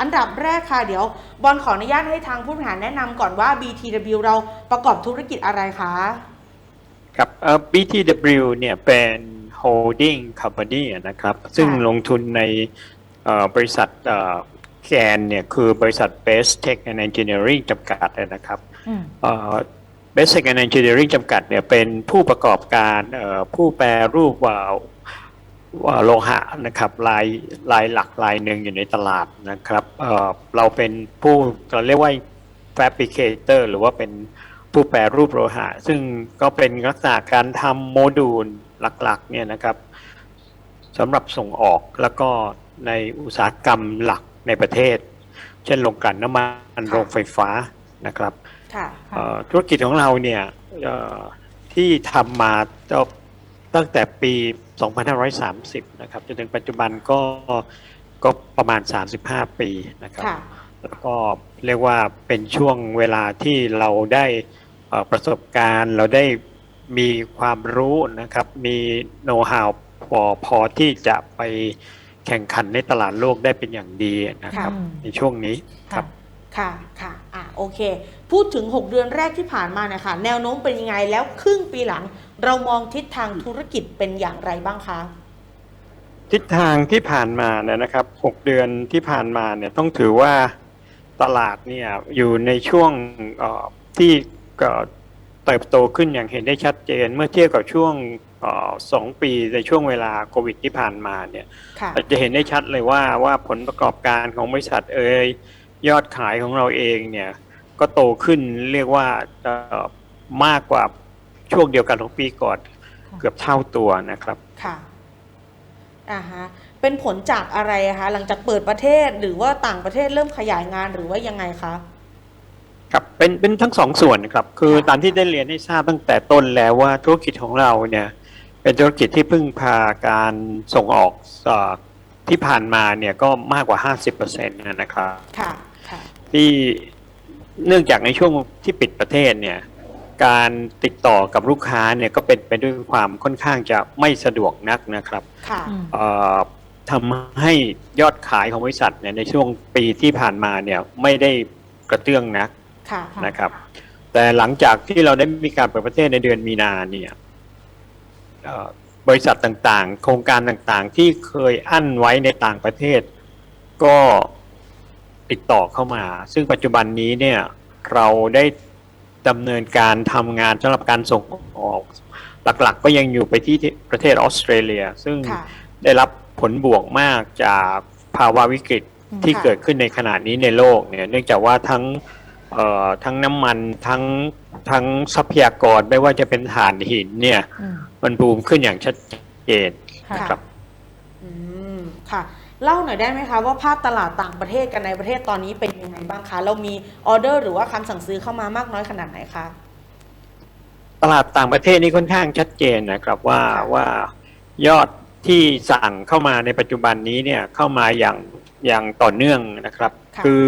อันดับแรกค่ะ เดี๋ยวบอลขออนุญาตให้ทางผู้บริหารแนะนำก่อนว่า BTW เราประกอบธุรกิจอะไรคะ ครับเอ่อ BTW เนี่ยเป็น holding company นะครับ ซึ่งลงทุนในเอ่อบริษัทเอ่อแกนเนี่ยคือบริษัท Best Tech and Engineering จำกัดนะครับอืมเอ่อ Best Tech and Engineering จำกัดเนี่ยเป็นผู้ประกอบการเอ่อผู้แปรรูปว่าว่า โลหะนะครับลายลายหลักลายหนึ่งอยู่ในตลาดนะครับเอ่อเราเป็นผู้เราเรียกว่า fabricator หรือว่าเป็นผู้แปรรูปโลหะ ซึ่งก็เป็นลักษณะการทำโมดูลหลักๆเนี่ยนะครับสำหรับส่งออกแล้วก็ในอุตสาหกรรมหลักในประเทศ เช่นโรงกลั่นน้ำมันโรงไฟฟ้านะครับค่ะค่ะเอ่อธุรกิจของเราเนี่ยเอ่อที่ทำมาก็ตั้งแต่ปี 2530 นะครับจนถึงปัจจุบันก็ก็ประมาณ 35 ปีนะครับค่ะแล้วก็เรียกว่าเป็นช่วงเวลาที่เราได้เอ่อประสบการณ์ เราได้มีความรู้นะครับ มีโน้ตฮาวพอพอที่จะไปแข่งขันในตลาดโลกได้เป็นอย่างดีนะครับค่ะในช่วงนี้ครับค่ะค่ะอะโอเค พูดถึง 6 เดือนแรกที่ผ่านมานะคะแนวโน้มเป็นยังไงแล้วครึ่งปีหลัง เรามองทิศทางธุรกิจเป็นอย่างไรบ้างคะ ทิศทางที่ผ่านมาเนี่ยนะครับ 6 เดือนที่ผ่านมาเนี่ยต้องถือว่าตลาดเนี่ยอยู่ในช่วงเอ่อที่เอ่อเติบโตขึ้นอย่างเห็นได้ชัดเจน เมื่อเทียบกับช่วงเอ่อสองปีในช่วงเวลาโควิดที่ผ่านมาเนี่ยค่ะเราจะเห็นได้ชัดเลยว่าว่าผลประกอบการของบริษัทเอ่ยยอดขายของเราเองเนี่ย ก็โตขึ้นเรียกว่าเอ่อมากกว่าช่วงเดียวกันของปีก่อน เกือบเท่าตัวนะครับค่ะอ่าฮะเป็นผลจากอะไรอะคะหลังจากเปิดประเทศหรือว่าต่างประเทศเริ่มขยายงานหรือว่ายังไงคะครับเป็นเป็นทั้งสองส่วนครับ คือค่ะตามที่ได้เรียนให้ทราบตั้งแต่ต้นแล้วว่าธุรกิจของเราเนี่ยเป็นธุรกิจที่พึ่งพาการส่งออกเอ่อที่ผ่านมาเนี่ยก็มากกว่า 50%นะครับค่ะค่ะที่ เนื่องจากในช่วงที่ปิดประเทศเนี่ยการติดต่อกับลูกค้าเนี่ยก็เป็นไปด้วยความค่อนข้างจะไม่สะดวกนักนะครับค่ะอืมเอ่อทำให้ยอดขายของบริษัทเนี่ยในช่วงปีที่ผ่านมาเนี่ยไม่ได้กระเตื้องนักค่ะค่ะนะครับ แต่หลังจากที่เราได้มีการเปิดประเทศในเดือนมีนาเนี่ยเอ่อบริษัทต่างๆ โครงการต่างๆ ที่เคยอั้นไว้ในต่างประเทศ ก็ ติดต่อเข้ามา ซึ่งปัจจุบันนี้เนี่ยเราได้ดำเนินการทำงานสำหรับการส่งออก หลักๆ ก็ยังอยู่ไปที่ประเทศออสเตรเลีย ซึ่งค่ะได้รับผลบวกมากจากภาวะวิกฤตอืมที่ค่ะเกิดขึ้นในขณะนี้ในโลกเนี่ยเนื่องจากว่าทั้งเอ่อทั้งน้ำมันทั้งทั้งทรัพยากรไม่ว่าจะเป็นถ่านหินเนี่ยอืมมันบูมขึ้นอย่างชัดเจนค่ะครับ อืม ค่ะ เล่าหน่อยได้ไหมคะว่าภาพตลาดต่างประเทศกับในประเทศตอนนี้เป็นยังไงบ้างคะ เรามีออเดอร์หรือว่าคำสั่งซื้อเข้ามามากน้อยขนาดไหนคะ ตลาดต่างประเทศนี่ค่อนข้างชัดเจนนะครับว่าค่ะว่ายอดที่สั่งเข้ามาในปัจจุบันนี้เนี่ยเข้ามาอย่างอย่างต่อเนื่องนะครับค่ะคือ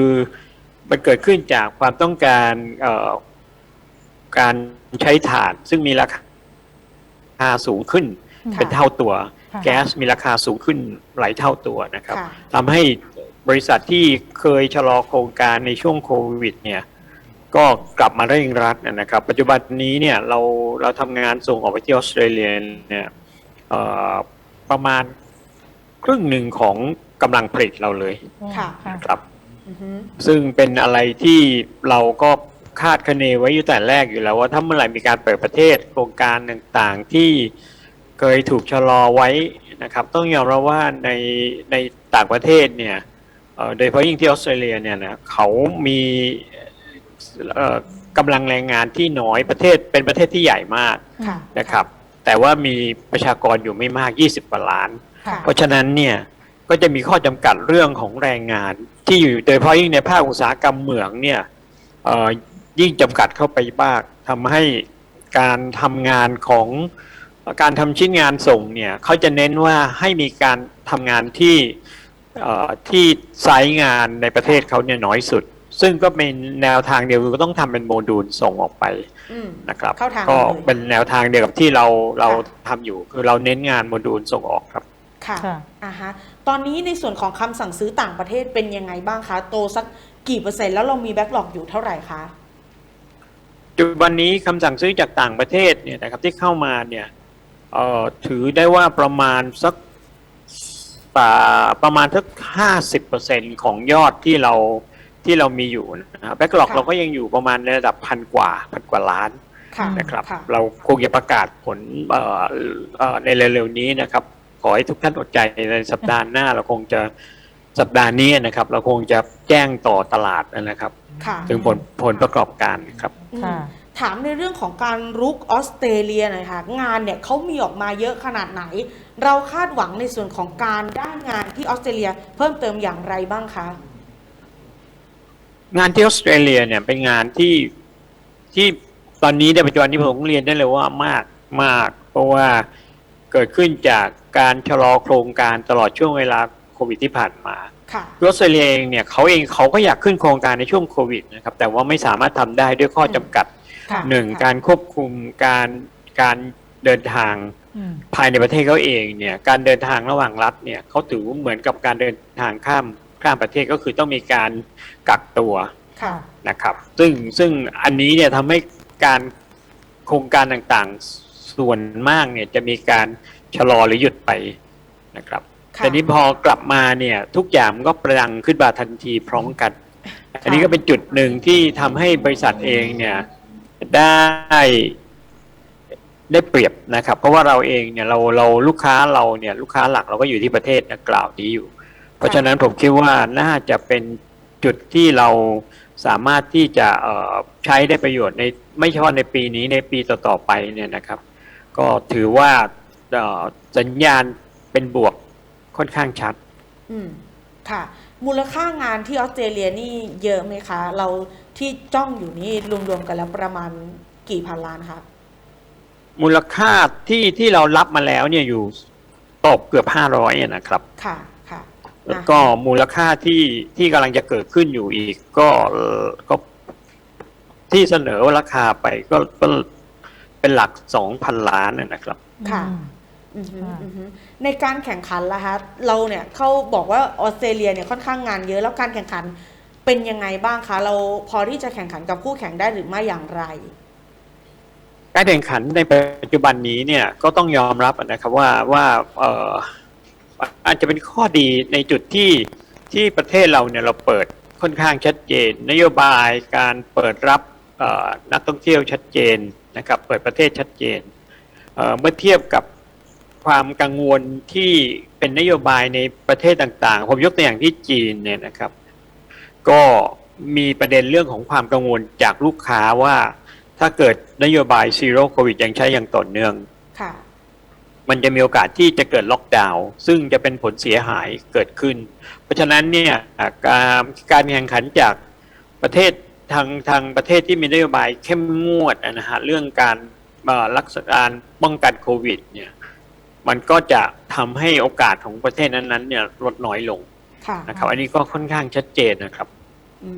มันเกิดขึ้นจากความต้องการเอ่อการใช้ถ่านซึ่งมีราคาสูงขึ้นค่ะ เป็นเท่าตัวค่ะแก๊สมีราคาสูงขึ้นหลายเท่าตัวนะครับค่ะทำให้บริษัทที่เคยชะลอโครงการในช่วงโควิดเนี่ยก็กลับมาเร่งรัดนะครับ ปัจจุบันนี้เนี่ยเราเราทำงานส่งออกไปที่ออสเตรเลียเนี่ยเอ่อประมาณครึ่งหนึ่งของกำลังผลิตเราเลยค่ะค่ะนะครับอือฮึซึ่งเป็นอะไรที่เราก็คาดคะเนไว้อยู่แต่แรกอยู่แล้วว่าถ้าเมื่อไหร่มีการเปิดประเทศโครงการต่างๆที่ เคยถูกชะลอไว้นะครับ ต้องยอมรับว่าในในต่างประเทศเนี่ยเอ่อโดยเฉพาะยิ่งที่ออสเตรเลียเนี่ยนะเขามีเอ่อกำลังแรงงานที่น้อยประเทศเป็นประเทศที่ใหญ่มากค่ะนะครับ แต่ว่ามีประชากรอยู่ไม่มาก 20กว่าล้านค่ะเพราะฉะนั้นเนี่ยก็จะมีข้อจำกัดเรื่องของแรงงาน ที่อยู่โดยเฉพาะยิ่งในภาคอุตสาหกรรมเหมืองเนี่ยเอ่อยิ่งจำกัดเข้าไปบ้างทำให้การทำงานของ การทำชิ้นงานส่งเนี่ยเขาจะเน้นว่าให้มีการทำงานที่เอ่อที่ไซต์งานในประเทศเขาเนี่ยน้อยสุด ซึ่งก็เป็นแนวทางเดียวคือก็ต้องทำเป็นโมดูลส่งออกไปอืมนะครับเข้าทางก็เลยเป็นแนวทางเดียวกับที่เราเราค่ะทำอยู่คือเราเน้นงานโมดูลส่งออกครับค่ะค่ะอ่าฮะตอนนี้ในส่วนของคำสั่งซื้อต่างประเทศเป็นยังไงบ้างคะโตสักกี่เปอร์เซ็นต์แล้วเรามีแบ็กหลอกอยู่เท่าไหร่คะจุดวันนี้คำสั่งซื้อจากต่างประเทศเนี่ยนะครับที่เข้ามาเนี่ย เอ่อถือได้ว่าประมาณสักป่าประมาณสักห้าสิบเปอร์เซ็นของยอดที่เราที่เรามีอยู่นะครับแบ็กหลอกค่ะเราก็ยังอยู่ประมาณในระดับพันกว่าพันกว่าล้านค่ะนะครับค่ะเราคงจะประกาศผลเอ่อเอ่อในเร็วๆนี้นะครับ ขอให้ทุกท่านอดใจในสัปดาห์หน้า เราคงจะสัปดาห์นี้นะครับ เราคงจะแจ้งต่อตลาดนะครับค่ะถึงผลผลประกอบการครับอืมค่ะ ถามในเรื่องของการรุกออสเตรเลียหน่อยค่ะงานเนี่ยเขามีออกมาเยอะขนาดไหน เราคาดหวังในส่วนของการได้งานที่ออสเตรเลียเพิ่มเติมอย่างไรบ้างคะงานที่ออสเตรเลียเนี่ยเป็นงานที่ที่ตอนนี้ในปัจจุบันนี้ผมเรียนได้เลยว่ามากมากเพราะว่าเกิดขึ้นจากการชะลอโครงการตลอดช่วงเวลาโควิดที่ผ่านมาค่ะออสเตรเลียเองเนี่ยเขาเองเขาก็อยากขึ้นโครงการในช่วงโควิดนะครับแต่ว่าไม่สามารถทำได้ด้วยข้อจำกัด ค่ะหนึ่งค่ะ การควบคุมการการเดินทางอืมภายในประเทศเขาเองเนี่ยการเดินทางระหว่างรัฐเนี่ยเขาถือว่าเหมือนกับการเดินทางข้ามข้ามประเทศก็คือต้องมีการกักตัว ค่ะ นะครับซึ่งซึ่งอันนี้เนี่ยทำให้การโครงการต่างๆส่วนมากเนี่ยจะมีการชะลอหรือหยุดไปนะครับ ค่ะ แต่นี้พอกลับมาเนี่ยทุกอย่างมันก็ประดังขึ้นมาทันทีพร้อมกัน อันนี้ก็เป็นจุดหนึ่งที่ทำให้บริษัทเองเนี่ย ได้ได้เปรียบนะครับ เพราะว่าเราเองเนี่ยเราเราลูกค้าเราเนี่ยลูกค้าหลักเราก็อยู่ที่ประเทศดังกล่าวนี้อยู่ เพราะฉะนั้นผมคิดว่าน่าจะเป็นจุดที่เราสามารถที่จะใช้ได้ประโยชน์ในไม่เฉพาะในปีนี้ในปีต่อๆไปเนี่ยนะครับ ก็ถือว่าสัญญาณเป็นบวกค่อนข้างชัด อืมค่ะ มูลค่างานที่ออสเตรเลียนี่เยอะไหมคะ เรา ที่จ้องอยู่นี่รวมๆกันแล้วประมาณกี่พันล้านคะมูลค่าที่ที่เรารับมาแล้วเนี่ยอยู่ตกเกือบห้าร้อยนะครับ ค่ะค่ะแล้วก็มูลค่าที่ที่กำลังจะเกิดขึ้นอยู่อีก ก็เอ่อก็ที่เสนอราคาไปก็ก็เป็นหลักสองพันล้านนะครับ ค่ะอืมอือฮึค่ะอือฮึในการแข่งขันล่ะคะเราเนี่ยเขาบอกว่าออสเตรเลียเนี่ยค่อนข้างงานเยอะแล้วการแข่งขัน เป็นยังไงบ้างคะ เราพอที่จะแข่งขันกับคู่แข่งได้หรือไม่อย่างไร การแข่งขันในปัจจุบันนี้เนี่ยก็ต้องยอมรับนะครับว่าว่าเอ่ออาจจะเป็นข้อดีในจุดที่ที่ประเทศเราเนี่ยเราเปิดค่อนข้างชัดเจน นโยบายการเปิดรับนักท่องเที่ยวชัดเจนนะครับเปิดประเทศชัดเจนเมื่อเทียบกับความกังวลที่เป็นนโยบายในประเทศต่างๆ ผมยกตัวอย่างที่จีนเนี่ยนะครับ ก็มีประเด็นเรื่องของความกังวลจากลูกค้าว่า ถ้าเกิดนโยบายซีโร่โควิดยังใช้อย่างต่อเนื่อง ค่ะ มันจะมีโอกาสที่จะเกิดล็อกดาวน์ซึ่งจะเป็นผลเสียหายเกิดขึ้น เพราะฉะนั้นเนี่ยอ่าการการแข่งขันจากประเทศทางทางประเทศที่มีนโยบายเข้มงวดนะฮะเรื่องการเอ่อรักษาการป้องกันโควิด เนี่ย มันก็จะทำให้โอกาสของประเทศนั้นๆเนี่ยลดน้อยลงค่ะนะครับ อันนี้ก็ค่อนข้างชัดเจนนะครับ อื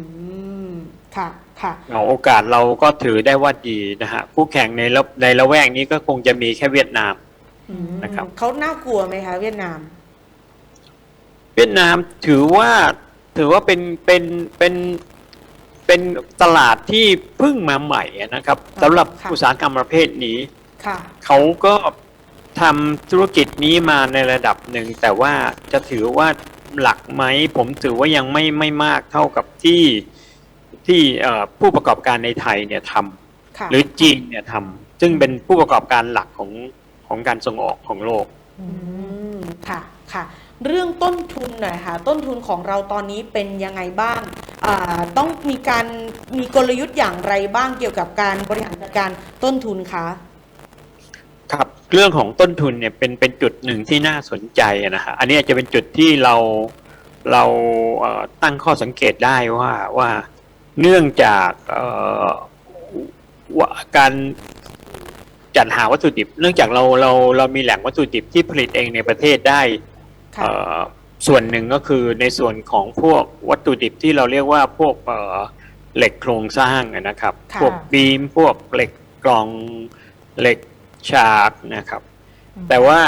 ม ค่ะ ค่ะ เอาโอกาสเราก็ถือได้ว่าดีนะฮะคู่แข่งในละในละแวกนี้ก็คงจะมีแค่เวียดนาม อืมนะครับ เขาน่ากลัวไหมคะเวียดนาม เวียดนามถือว่าถือว่าเป็นเป็นเป็นเป็นตลาดที่เพิ่งมาใหม่อะนะครับอ่าสำหรับค่ะ อุตสาหกรรมประเภทนี้ ค่ะ เขาก็ทำธุรกิจนี้มาในระดับหนึ่ง แต่ว่าจะถือว่า หลักไหมผมถือว่ายังไม่ไม่มากเท่ากับที่ที่เอ่อผู้ประกอบการในไทยเนี่ยทำค่ะหรือจีนเนี่ยทำซึ่งเป็นผู้ประกอบการหลักของของการส่งออกของโลกอือืมมค่ะค่ะ เรื่องต้นทุนหน่อยค่ะ ต้นทุนของเราตอนนี้เป็นยังไงบ้างอ่าต้องมีการมีกลยุทธ์อย่างไรบ้างเกี่ยวกับการบริหารจัดการต้นทุนคะ ครับเรื่องของต้นทุนเนี่ยเป็นเป็นจุดหนึ่งที่น่าสนใจนะฮะอันนี้อาจจะเป็นจุดที่เราเราเอ่อตั้งข้อสังเกตได้ว่าว่าเนื่องจากเอ่อว่าการจัดหาวัตถุดิบ เนื่องจากเราเราเรามีแหล่งวัตถุดิบที่ผลิตเองในประเทศได้ค่ะเอ่อส่วนหนึ่งก็คือในส่วนของพวกวัตถุดิบที่เราเรียกว่าพวกเอ่อเหล็กโครงสร้างอะนะครับค่ะพวกบีมพวกเหล็กกล่องเหล็ก ฉากนะครับ แต่ว่า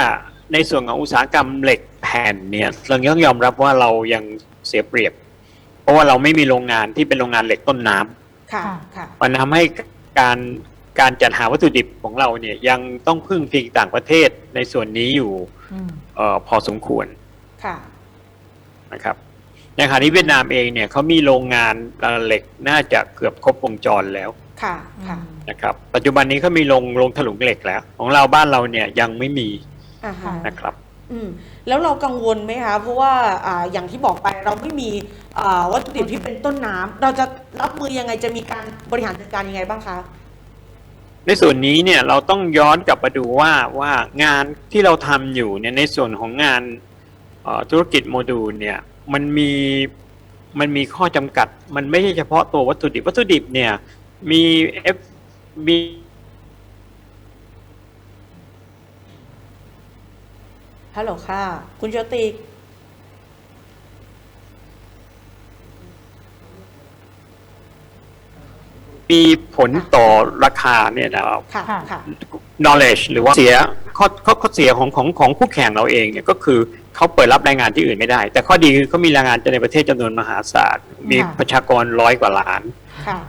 ในส่วนของอุตสาหกรรมเหล็กแผ่นเนี่ยเราต้องยอมรับว่าเรายังเสียเปรียบ เพราะว่าเราไม่มีโรงงานที่เป็นโรงงานเหล็กต้นน้ำค่ะค่ะค่ะมันทำให้การการจัดหาวัตถุดิบของเราเนี่ยยังต้องพึ่งพิงต่างประเทศในส่วนนี้อยู่อืมเออพอสมควรค่ะนะครับในขณะที่เวียดนามเองเนี่ยเขามีโรงงานเหล็กน่าจะเกือบครบวงจรแล้ว ค่ะค่ะนะครับปัจจุบันนี้เขามีโรงโรงถลุงเหล็กแล้ว ของเราบ้านเราเนี่ยยังไม่มีอ่าฮะนะครับอืมแล้วเรากังวลไหมคะ เพราะว่าอ่าอย่างที่บอกไปเราไม่มีอ่าวัตถุดิบที่เป็นต้นน้ำเราจะรับมือยังไงจะมีการบริหารจัดการยังไงบ้างคะ ในส่วนนี้เนี่ยเราต้องย้อนกลับมาดูว่าว่างานที่เราทำอยู่เนี่ยในส่วนของงานเอ่อธุรกิจโมดูลเนี่ยมันมีมันมีข้อจำกัด มันไม่ใช่เฉพาะตัววัตถุดิบวัตถุดิบเนี่ย มีเอฟมีฮัลโหลค่ะ คุณโชติกมีผลต่อราคาเนี่ยนะครับค่ะค่ะ ค่ะ knowledge หรือว่าเสียข้อข้อข้อเสียของของของคู่แข่งเราเองเนี่ยก็คือเขาเปิดรับแรงงานที่อื่นไม่ได้ แต่ข้อดีคือเขามีแรงงานในประเทศจำนวนมหาศาลมีค่ะประชากรร้อยกว่าล้านค่ะ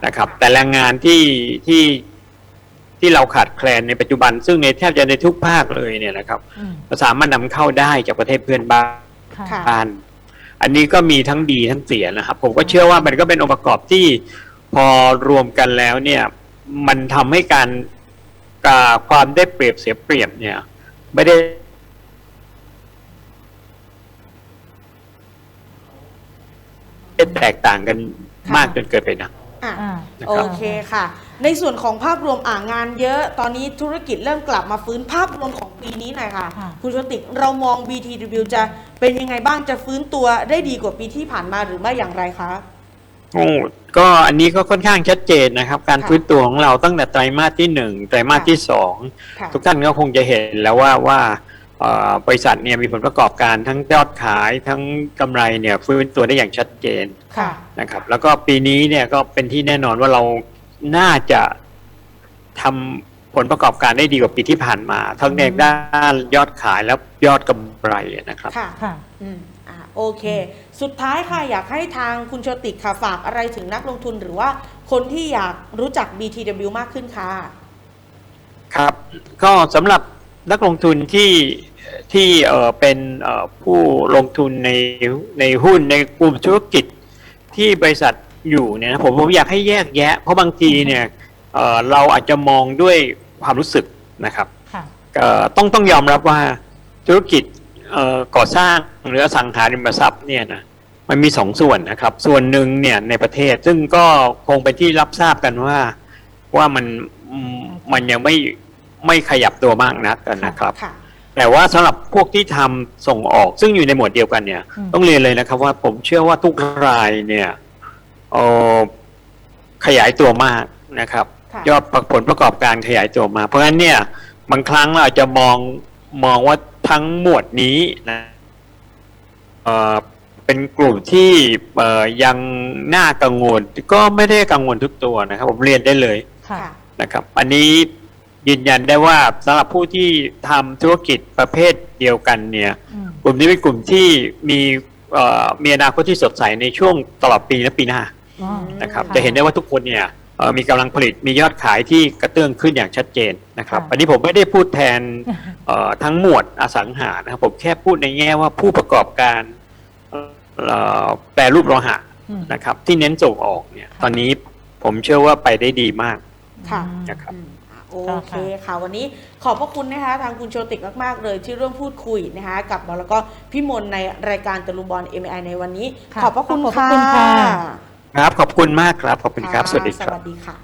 นะครับ แต่แรงงานที่ที่ที่เราขาดแคลนในปัจจุบัน ซึ่งในแทบจะในทุกภาคเลยเนี่ยนะครับอืมเราสามารถนำเข้าได้จากประเทศเพื่อนบ้านค่ะค่ะบ้านอันนี้ก็มีทั้งดีทั้งเสียนะครับ ผมก็เชื่อว่ามันก็เป็นองค์ประกอบที่พอรวมกันแล้วเนี่ย มันทำให้การการความได้เปรียบเสียเปรียบเนี่ย ไม่ได้แตกต่างกันมากจนเกินไปนะ อะอ่า นะโอครับ เคค่ะ ในส่วนของภาพรวมอ่างานเยอะ ตอนนี้ธุรกิจเริ่มกลับมาฟื้นภาพรวมของปีนี้หน่อยค่ะ ค่ะ คุณโชติกเรามอง BTW จะเป็นยังไงบ้างจะฟื้นตัวได้ดีกว่าปีที่ผ่านมาหรือไม่อย่างไรคะ โอ้ก็อันนี้ก็ค่อนข้างชัดเจนนะครับ การค่ะฟื้นตัวของเราตั้งแต่ไตรมาสที่หนึ่งไตรมาสค่ะที่สองค่ะ ทุกท่านก็คงจะเห็นแล้วว่าว่าเอ่อ บริษัทเนี่ยมีผลประกอบการทั้งยอดขายทั้งกำไรเนี่ยฟื้นตัวได้อย่างชัดเจนค่ะนะครับ แล้วก็ปีนี้เนี่ยก็เป็นที่แน่นอนว่าเราน่าจะทำผลประกอบการได้ดีกว่าปีที่ผ่านมา ทั้งในด้านยอดขายและยอดกำไรนะครับค่ะค่ะอืมอะโอเค สุดท้ายค่ะอยากให้ทางคุณโชติกค่ะฝากอะไรถึงนักลงทุนหรือว่าคนที่อยากรู้จัก BTW มากขึ้นค่ะ ครับ ก็สำหรับ นักลงทุนที่ที่เอ่อเป็นเอ่อผู้ลงทุนในในหุ้นในกลุ่มธุรกิจที่บริษัทอยู่เนี่ยนะผมผมอยากให้แยกแยะ เพราะบางทีเนี่ยเอ่อเราอาจจะมองด้วยความรู้สึกนะครับค่ะเอ่อต้องต้องยอมรับว่าธุรกิจเอ่อก่อสร้างหรืออสังหาริมทรัพย์เนี่ยนะมันมีสองส่วนนะครับ ส่วนหนึ่งเนี่ยในประเทศซึ่งก็คงเป็นที่รับทราบกันว่าว่ามันอืมมันยังไม่ ไม่ขยับตัวมากนักนะครับค่ะแต่ว่าสำหรับพวกที่ทำส่งออกซึ่งอยู่ในหมวดเดียวกันเนี่ยอืมต้องเรียนเลยนะครับว่าผมเชื่อว่าทุกรายเนี่ยเอ่อขยายตัวมากนะครับค่ะยอดผลประกอบการขยายตัวมา เพราะฉะนั้นเนี่ยบางครั้งเราอาจจะมองมองว่าทั้งหมวดนี้นะเอ่อเป็นกลุ่มที่เอ่อยังน่ากังวลก็ไม่ได้กังวลทุกตัวนะครับ ผมเรียนได้เลยค่ะค่ะนะครับ อันนี้ ยืนยันได้ว่าสำหรับผู้ที่ทำธุรกิจประเภทเดียวกันเนี่ยอืมกลุ่มนี้เป็นกลุ่มที่มีเอ่อมีอนาคตที่สดใสในช่วงตลอดปีและปีหน้าอ๋อนะครับค่ะจะเห็นได้ว่าทุกคนเนี่ยเอ่อมีกำลังผลิตมียอดขายที่กระเตื้องขึ้นอย่างชัดเจนนะครับค่ะอันนี้ผมไม่ได้พูดแทนเอ่อทั้งหมวดอสังหานะครับผมแค่พูดในแง่ว่าผู้ประกอบการเอ่อแปรรูปโลหะอืมนะครับที่เน้นส่งออกเนี่ยค่ะตอนนี้ผมเชื่อว่าไปได้ดีมากค่ะอืมนะครับอืมอะ โอเคค่ะ วันนี้ขอบพระคุณนะคะ ทางคุณโชติกมาก ๆ เลยที่ร่วมพูดคุยนะคะ กับแล้วก็พี่มนในรายการตะลุมบอล MI ในวันนี้ค่ะขอบพระคุณขอบพระค่ะคุณค่ะ ครับ ขอบคุณมากครับ ขอบคุณครับ สวัสดีสครับวัสดีค่ะ